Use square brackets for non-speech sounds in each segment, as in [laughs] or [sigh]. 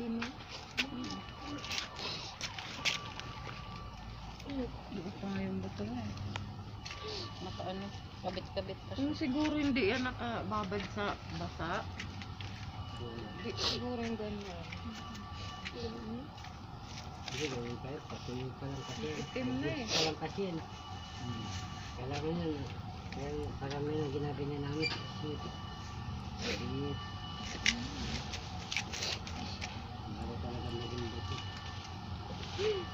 Pino. Doon pa nga yung buto na eh. Nakaano, kabit-kabit pa siya. Hmm, siguro hindi yan nakababad sa basa. Hindi, siguro yung ganyan. Hindi, gawin kayo. Patuloy pa lang kasi. Itim na eh. Pa kasi yan. Kailangan yun. Kaya parang yun ang ginabi niya namin. Sinipit. Sinipit. Woo! [laughs]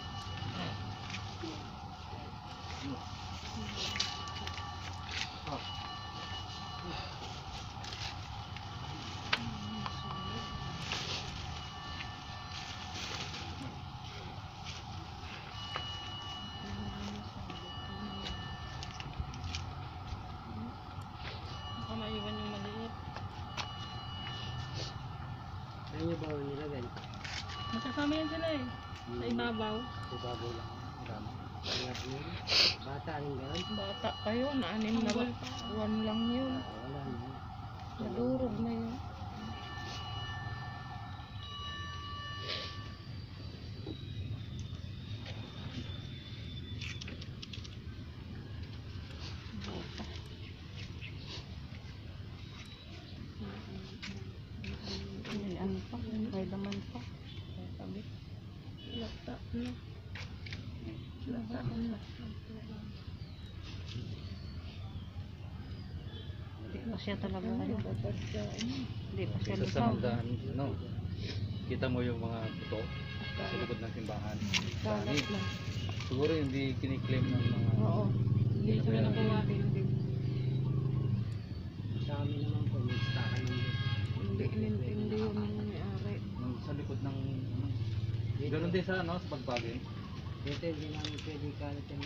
Magkasama yan sila eh. Sa ibabaw. Sa baboy lang. Yun. Bata rin gano'n. Bata pa yun, anim na Tanggol buwan lang yun. Ah, Wala na. Nadurog na yun. May ano pa, may laman pa. May kabit. Lata na. Lata na. Hindi pa siya talaga Ano, ano. ano. Hindi pa siya Kita sa lusaw. magdaan, no? Kita mo yung mga puto sa likod ng simbahan. Dami. Kalat lang. Siguro hindi kiniklaim ng mga... Oo. Hindi sila nakuha din. Sa amin naman po, may stakan ng Hindi inintindi yun ng may-ari. ng- sa likod ng... ano. Ganun din sa, ano, sa pagbagin. Dito hindi namin pwede kalat yan.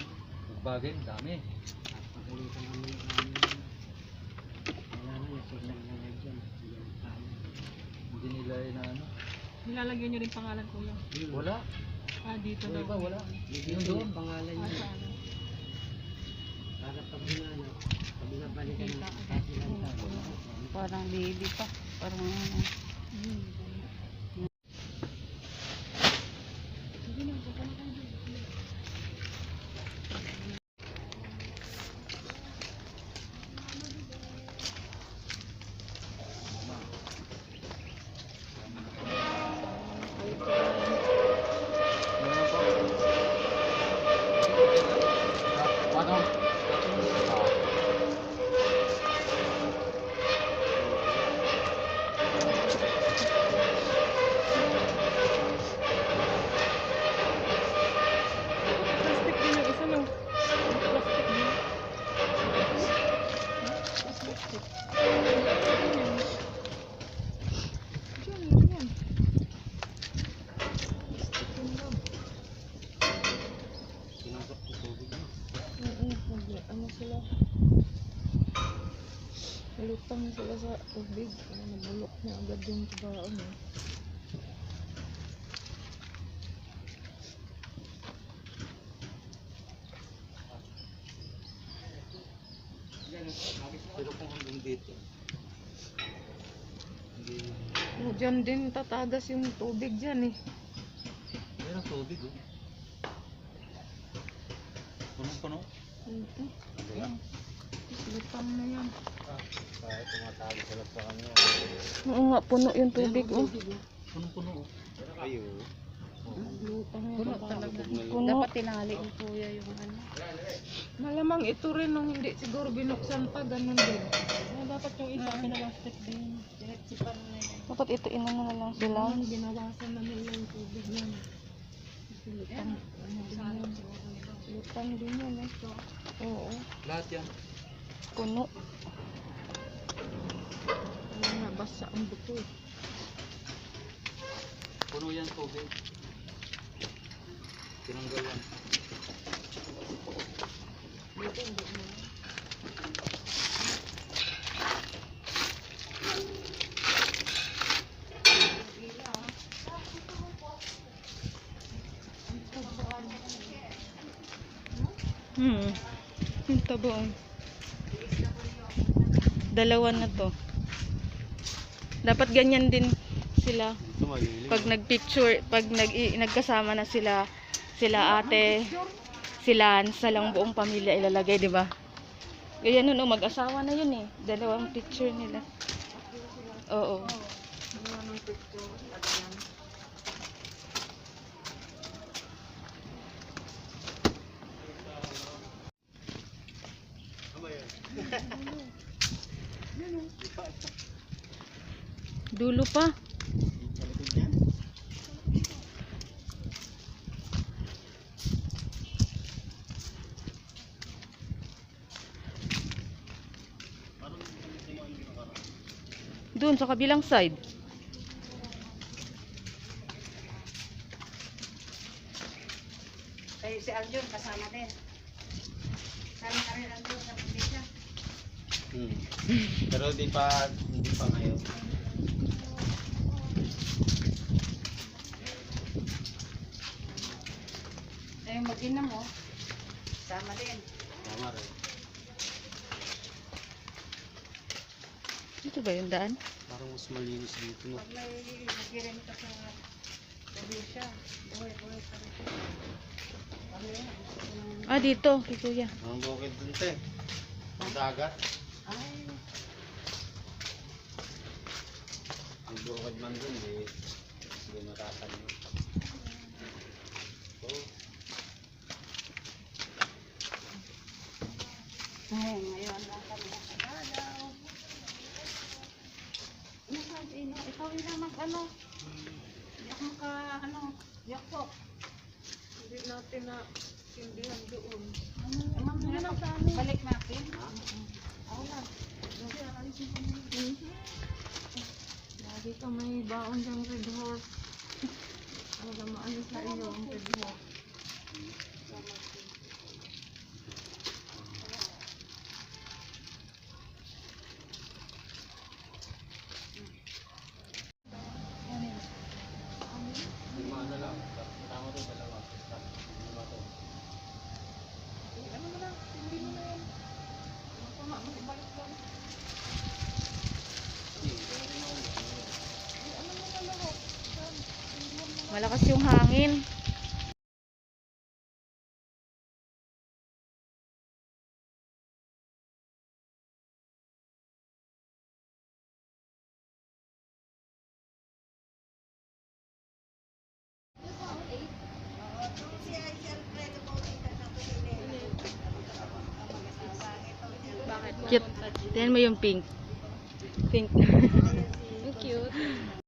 Pagbagin, dami. At pagalitan namin yung namin. Wala na, nasignan na lang dyan. Hindi nila na ano. Nilalagyan niyo rin pangalan kuya. Wala. Ah, dito Yung iba, wala. Yung doon, pangalan Ah, niya. sa ano? Para pag hinanap, pag nabalikan ng kasilang tao. Parang baby pa. Parang ano. Ano? Plastic Nalutang sila sa tubig. Ano, nabulok na agad yung tabaon eh. Pero kung hanggang dito. Hindi. Oh, dyan din tatagas yung tubig dyan eh. Meron tubig oh. Punong-puno. Oo, Ayan. lutang na yan. Kahit tumatago sila sa kanya. Oo nga, puno yung tubig oh. Punong-puno oh. Ayo. Puno talaga. Puno. Dapat tinali yung kuya yung ano. Malamang ito rin nung hindi siguro binuksan pa, ganun din. Dapat yung isa pinabasket din. Pinatsipan na yun. Dapat ito inano na lang sila. Binawasan na nila yung tubig yan. Lutang, din yan. Lutang din yan eh. Oo, Lahat yan. puno. Basa ang buto. Puno yan tubig. Tinanggal yan. Dito hindi mo. Hmm. Yung taboon. Dalawa na to. Dapat ganyan din sila. Pag nagpicture, pag nag, nagkasama na sila, sila ate, sila sa lang buong pamilya ilalagay, di ba? Ganyan nun, oh, mag-asawa na yun eh. Dalawang picture nila. Oo. [laughs] Dulo pa. Doon sa kabilang side. Kaya si Arjun kasama din. Sama ka rin sa probinsya. Hmm. Pero di pa, hindi pa ngayon. Yung mag-ina mo, sama din. Tama rin. Dito ba yung daan? Parang mas malinis dito, no? Pag may mag-irin ka sa probinsya, buhay, buhay pa rin. Ah, dito. Kay kuya. Ang bukid dun, te. Ang dagat. Ay, Ang bukid man dun, di. Hindi matatanyo. Oh, ay, ngayon lang kami nakadalaw. Ano sabi, ina, ikaw lang mag ano? Hindi ako maka, ano, yakpo. Hindi natin na tindihan doon. Ano, ano lang sa amin? Balik natin? Oo na. Lagi ka may baon ng red horse. Talaga maano sa iyo ang red horse. lima na lang. Tama to, dalawa. Malakas yung hangin. Cute. Tingnan mo yung pink. Pink. [laughs]